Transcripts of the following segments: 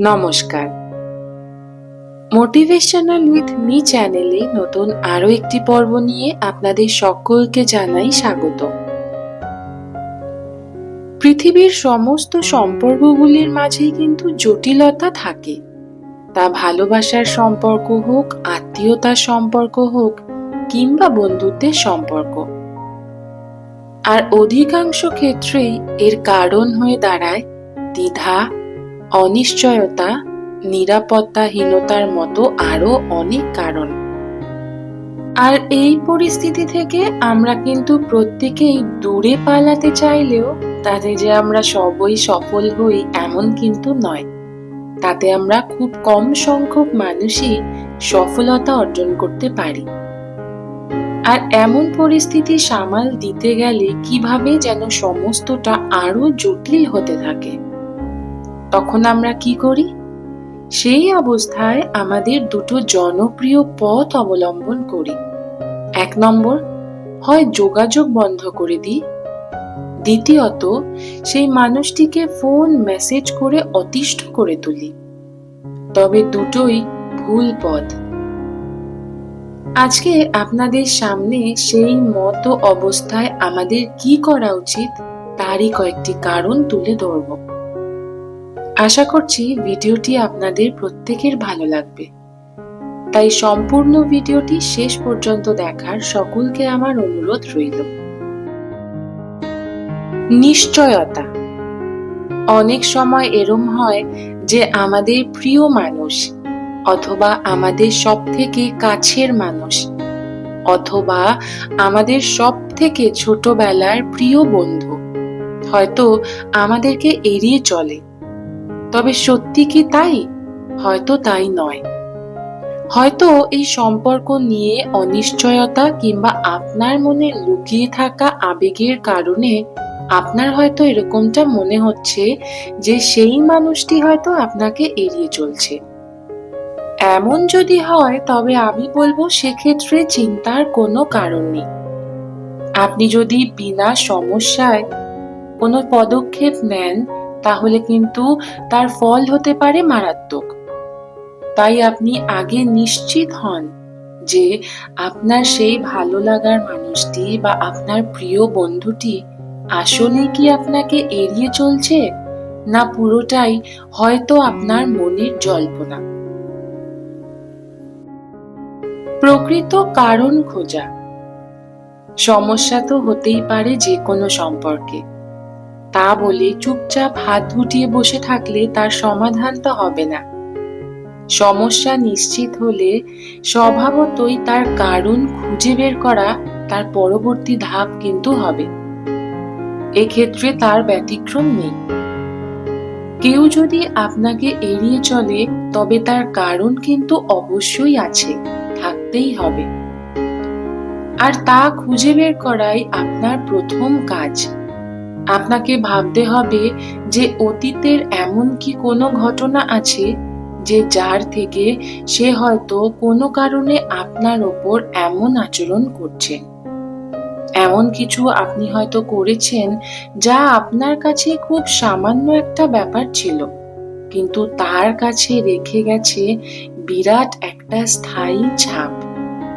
নমস্কার। Motivational with me চ্যানেলে নতুন আরও একটি পর্ব নিয়ে আপনাদের সকলকে জানাই স্বাগত। পৃথিবীর সমস্ত সম্পর্কগুলির মাঝে কিন্তু জটিলতা থাকে। তা ভালোবাসার সম্পর্ক হোক, আত্মীয়তার সম্পর্ক হোক, কিংবা বন্ধুত্বের সম্পর্ক। আর অধিকাংশ ক্ষেত্রেই এর কারণ হয়ে দাঁড়ায় দ্বিধা অনিশ্চয়তা, নিরাপত্তাহীনতার মতো আরও অনেক কারণ। আর এই পরিস্থিতি থেকে আমরা কিন্তু প্রত্যেকেই দূরে পালাতে চাইলেও তাতে যে আমরা সবই সফল হই এমন কিন্তু নয়। তাতে আমরা খুব কম সংখ্যক মানুষই সফলতা অর্জন করতে পারি। আর এমন পরিস্থিতি সামাল দিতে গেলে কীভাবে যেন সমস্তটা আরও জটিল হতে থাকে? তখন আমরা কি করি? সেই অবস্থায় আমাদের দুটো জনপ্রিয় পথ অবলম্বন করি। এক নম্বর, হয় যোগাযোগ বন্ধ করে দিই। দ্বিতীয়ত, সেই মানুষটিকে ফোন, মেসেজ করে অতিষ্ঠ করে তুলি। তবে দুটোই ভুল পথ। আজকে আপনাদের সামনে সেই মতো অবস্থায় আমাদের কি করা উচিত, তারই কয়েকটি কারণ তুলে ধরব। আশা করছি ভিডিওটি আপনাদের প্রত্যেকের ভালো লাগবে। তাই সম্পূর্ণ ভিডিওটি শেষ পর্যন্ত দেখার সকলকে আমার অনুরোধ রইল। নিশ্চয়তা। অনেক সময় এরম হয় যে আমাদের প্রিয় মানুষ অথবা আমাদের সব থেকে কাছের মানুষ অথবা আমাদের সব থেকে ছোটবেলার প্রিয় বন্ধু হয়তো আমাদেরকে এড়িয়ে চলে। তবে সত্যি কি তাই? হয়তো তাই নয়। হয়তো এই সম্পর্ক নিয়ে অনিশ্চয়তা কিংবা আপনার মনে লুকিয়ে থাকা আবেগের কারণে আপনার হয়তো এরকমটা মনে হচ্ছে যে সেই মানুষটি হয়তো আপনাকে এড়িয়ে চলছে। এমন যদি হয়, তবে আমি বলব সেক্ষেত্রে চিন্তার কোনো কারণ নেই। আপনি যদি বিনা সমস্যায় কোনো পদক্ষেপ নেন তাহলে কিন্তু তার ফল হতে পারে মারাত্মক। তাই আপনি আগে নিশ্চিত হন যে আপনার সেই ভালো লাগার মানুষটি বা আপনার প্রিয় বন্ধুটি আসলে কি আপনাকে এড়িয়ে চলছে, না পুরোটাই হয়তো আপনার মনের জল্পনা? প্রকৃত কারণ খোঁজা। সমস্যা তো হতেই পারে যে কোনো সম্পর্কে। তা বলে চুপচাপ হাত গুটিয়ে বসে থাকলে তার সমাধান তো হবে না। সমস্যা নিশ্চিত হলে স্বভাবতই তার কারণ খুঁজে বের করা তার পরবর্তী ধাপ কিন্তু হবে। এক্ষেত্রে তার ব্যতিক্রম নেই। কেউ যদি আপনাকে এড়িয়ে চলে, তবে তার কারণ কিন্তু অবশ্যই আছে, থাকতেই হবে। আর তা খুঁজে বের করাই আপনার প্রথম কাজ। আপনাকে ভাবতে হবে যে অতীতের এমন কি কোনো ঘটনা আছে যে যার থেকে সে হয়তো কোনো কারণে আপনার ওপর এমন আচরণ করছে। এমন কিছু আপনি হয়তো করেছেন যা আপনার কাছে খুব সামান্য একটা ব্যাপার ছিল, কিন্তু তার কাছে রেখে গেছে বিরাট একটা স্থায়ী ছাপ।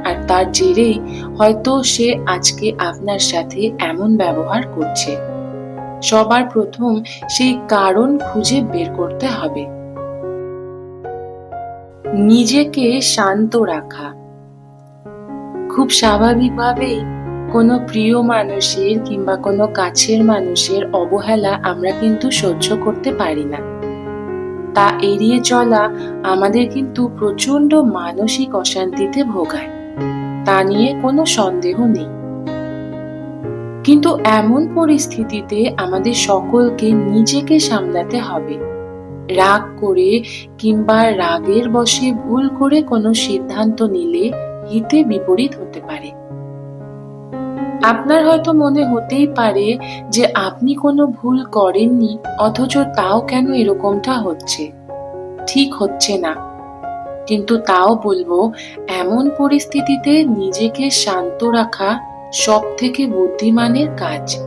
আর তার জেরেই হয়তো সে আজকে আপনার সাথে এমন ব্যবহার করছে। সবার প্রথম সেই কারণ খুঁজে বের করতে হবে। নিজেকে শান্ত রাখা। খুব স্বাভাবিকভাবেই কোনো প্রিয় মানুষের কিংবা কোনো কাছের মানুষের অবহেলা আমরা কিন্তু সহ্য করতে পারি না। তা এড়িয়ে চলা আমাদের কিন্তু প্রচণ্ড মানসিক অশান্তিতে ভোগায়। তা নিয়ে কোনো সন্দেহ নেই। কিন্তু এমন পরিস্থিতিতে আমাদের সকলকে নিজেকে সামলাতে হবে। রাগ করে কিংবা রাগের বশে ভুল করে কোনো সিদ্ধান্ত নিলে হিতে বিপরীত হতে পারে। আপনার হয়তো মনে হতেই পারে যে আপনি কোনো ভুল করেননি, অথচ তাও কেন এরকমটা হচ্ছে। ঠিক হচ্ছে না। কিন্তু তাও বলব, এমন পরিস্থিতিতে নিজেকে শান্ত রাখা সব থেকে বুদ্ধিমানের কাজ।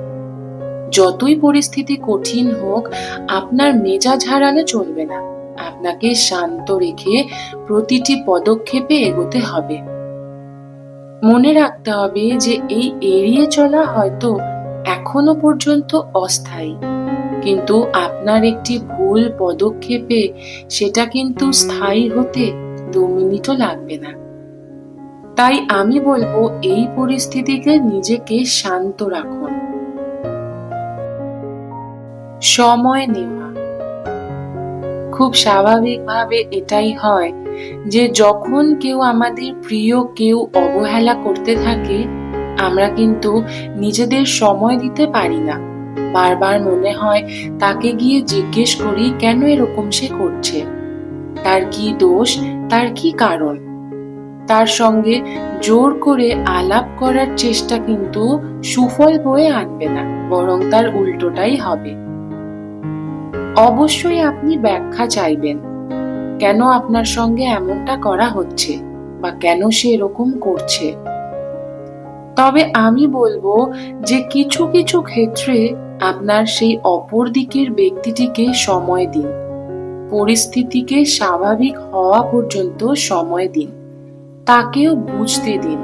যতই পরিস্থিতি কঠিন হোক, আপনার মেজাজ হারালে চলবে না। আপনাকে শান্ত রেখে প্রতিটি পদক্ষেপে এগোতে হবে। মনে রাখতে হবে যে এই এড়িয়ে চলা হয়তো এখনও পর্যন্ত অস্থায়ী। কিন্তু আপনার একটি ভুল পদক্ষেপে সেটা কিন্তু স্থায়ী হতে দু মিনিটও লাগবে না। তাই আমি বলব, এই পরিস্থিতিকে নিজেকে শান্ত রাখুন। সময় নেওয়া। খুব স্বাভাবিকভাবে এটাই হয় যে, যখন কেউ আমাদের প্রিয়, কেউ অবহেলা করতে থাকে, আমরা কিন্তু নিজেদের সময় দিতে পারি না। বারবার মনে হয়, তাকে গিয়ে জিজ্ঞেস করি, কেন এরকম সে করছে? তার কি দোষ? তার কি কারণ? তার সঙ্গে জোর করে আলাপ করার চেষ্টা কিন্তু সুফল বয়ে আনবে না, বরং তার উল্টোটাই হবে। অবশ্যই আপনি ব্যাখ্যা চাইবেন, কেন আপনার সঙ্গে এমনটা করা হচ্ছে বা কেন সে এরকম করছে। তবে আমি বলব যে কিছু কিছু ক্ষেত্রে আপনার সেই অপর দিকের ব্যক্তিটিকে সময় দিন, পরিস্থিতিকে স্বাভাবিক হওয়া পর্যন্ত সময় দিন। তাকেও বুঝতে দিন।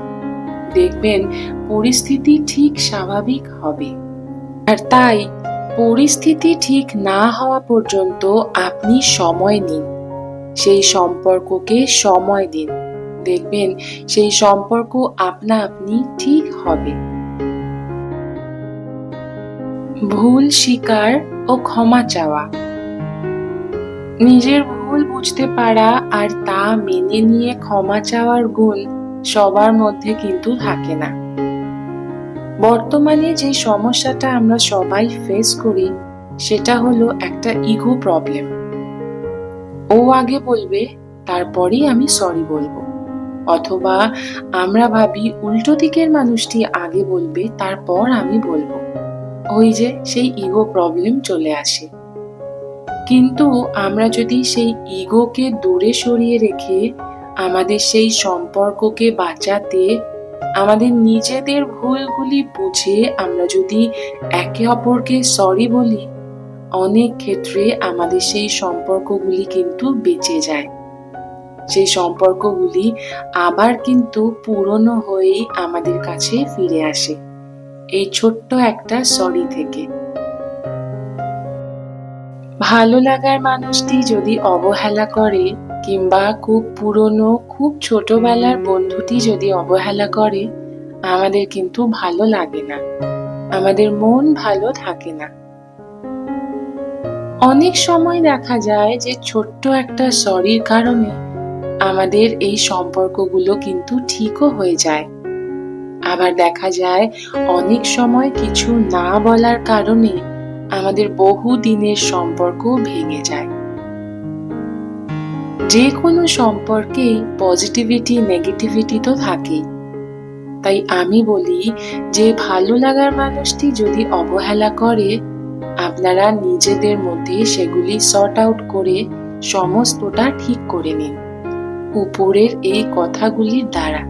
দেখবেন পরিস্থিতি ঠিক স্বাভাবিক হবে। আর তাই পরিস্থিতি ঠিক না হওয়া পর্যন্ত আপনি সময় নিন। সেই সম্পর্ককে সময় দিন। দেখবেন সেই সম্পর্ক আপনা আপনি ঠিক হবে। ভুল স্বীকার ও ক্ষমা চাওয়া। নিজের ভুল বুঝতে পারা আর তা মেনে নিয়ে ক্ষমা চাওয়ার গুণ সবার মধ্যে কিন্তু থাকে না। বর্তমানে যে সমস্যাটা আমরা সবাই ফেস করি, সেটা হলো একটা ইগো প্রবলেম ও আগে বলবে, তারপরেই আমি সরি বলব। অথবা, আমরা ভাবি উল্টো দিকের মানুষটি আগে বলবে, তারপর আমি বলব। ওই যে সেই ইগো প্রবলেম চলে আসে। কিন্তু আমরা যদি সেই ইগোকে দূরে সরিয়ে রেখে আমাদের সেই সম্পর্ককে বাঁচাতে, আমাদের নিজেদের ভুলগুলি বুঝে আমরা যদি একে অপরকে সরি বলি, অনেক ক্ষেত্রে আমাদের সেই সম্পর্কগুলি কিন্তু বেঁচে যায়। সেই সম্পর্কগুলি আবার কিন্তু পুরনো হয়েই আমাদের কাছে ফিরে আসে। এই ছোট্ট একটা সরি থেকে। ভালো লাগার মানুষটি যদি অবহেলা করে, কিংবা খুব পুরনো, খুব ছোটবেলার বন্ধুটি যদি অবহেলা করে, আমাদের কিন্তু ভালো লাগে না। আমাদের মন ভালো থাকে না। অনেক সময় দেখা যায় যে ছোট্ট একটা সরির কারণে আমাদের এই সম্পর্কগুলো কিন্তু ঠিকও হয়ে যায়। আবার দেখা যায় অনেক সময় কিছু না বলার কারণে আমাদের বহু দিনের সম্পর্ক ভেঙে যায়। যে কোনো সম্পর্কেই পজিটিভিটি নেগেটিভিটি তো থাকেই। তাই আমি বলি যে, ভালো লাগার মানুষটি যদি অবহেলা করে, আপনারা নিজেদের মধ্যে সেগুলি সর্ট আউট করে সমস্তটা ঠিক করে নিন। উপরের এই কথাগুলির দ্বারা।